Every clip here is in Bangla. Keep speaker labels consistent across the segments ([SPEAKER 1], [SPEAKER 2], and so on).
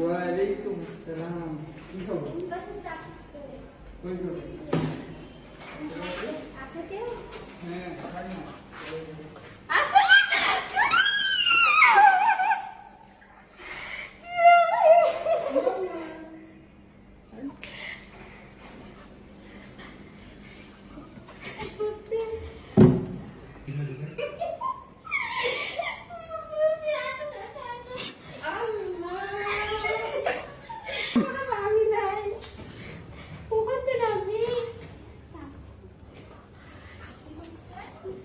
[SPEAKER 1] ওয়ালাইকুম সালাম। কি খবর? হ্যাঁ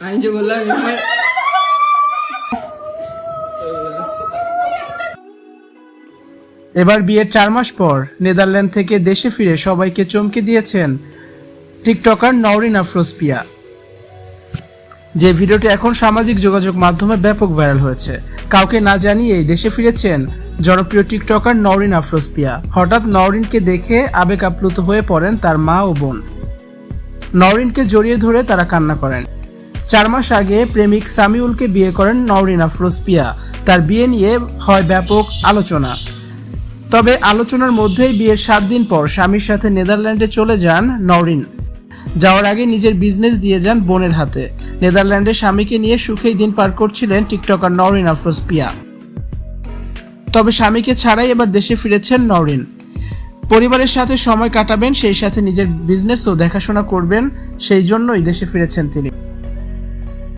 [SPEAKER 1] আমি যে বললাম
[SPEAKER 2] এবার বিয়ের চার মাস পর নেদারল্যান্ড থেকে দেশে ফিরে সবাইকে চমকে দিয়েছেন টিকটকার নওরিন আফরোজ পিয়া যে ভিডিওটি এখন সামাজিক যোগাযোগ মাধ্যমে ব্যাপক ভাইরাল হয়েছে। কাউকে না জানিয়েই দেশে ফিরেছেন জনপ্রিয় টিকটকার নওরিন আফরোজ পিয়া হঠাৎ নওরিনকে দেখে আবেগ আপ্লুত হয়ে পড়েন তার মা ও বোন। নওরিনকে জড়িয়ে ধরে তারা কান্না করেন। চার মাস আগে প্রেমিক সামিউলকে বিয়ে করেন নওরিন আফরোজ পিয়া তার বিয়ে নিয়ে হয় ব্যাপক আলোচনা। তবে আলোচনার মধ্যেই বিয়ের সাত দিন পর স্বামীর সাথে নেদারল্যান্ডে চলে যান নওরিন। যাওয়ার আগে নিজের বিজনেস দিয়ে যান বোনের হাতে। নেদারল্যান্ডে স্বামীকে নিয়ে সুখেই দিন পার করছিলেন টিকটকার নওরিন আফরোজ পিয়া তবে স্বামীকে ছাড়াই এবার দেশে ফিরেছেন নওরিন। পরিবারের সাথে সময় কাটাবেন, সেই সাথে নিজের বিজনেসও দেখাশোনা করবেন, সেই জন্যই দেশে ফিরেছেন তিনি।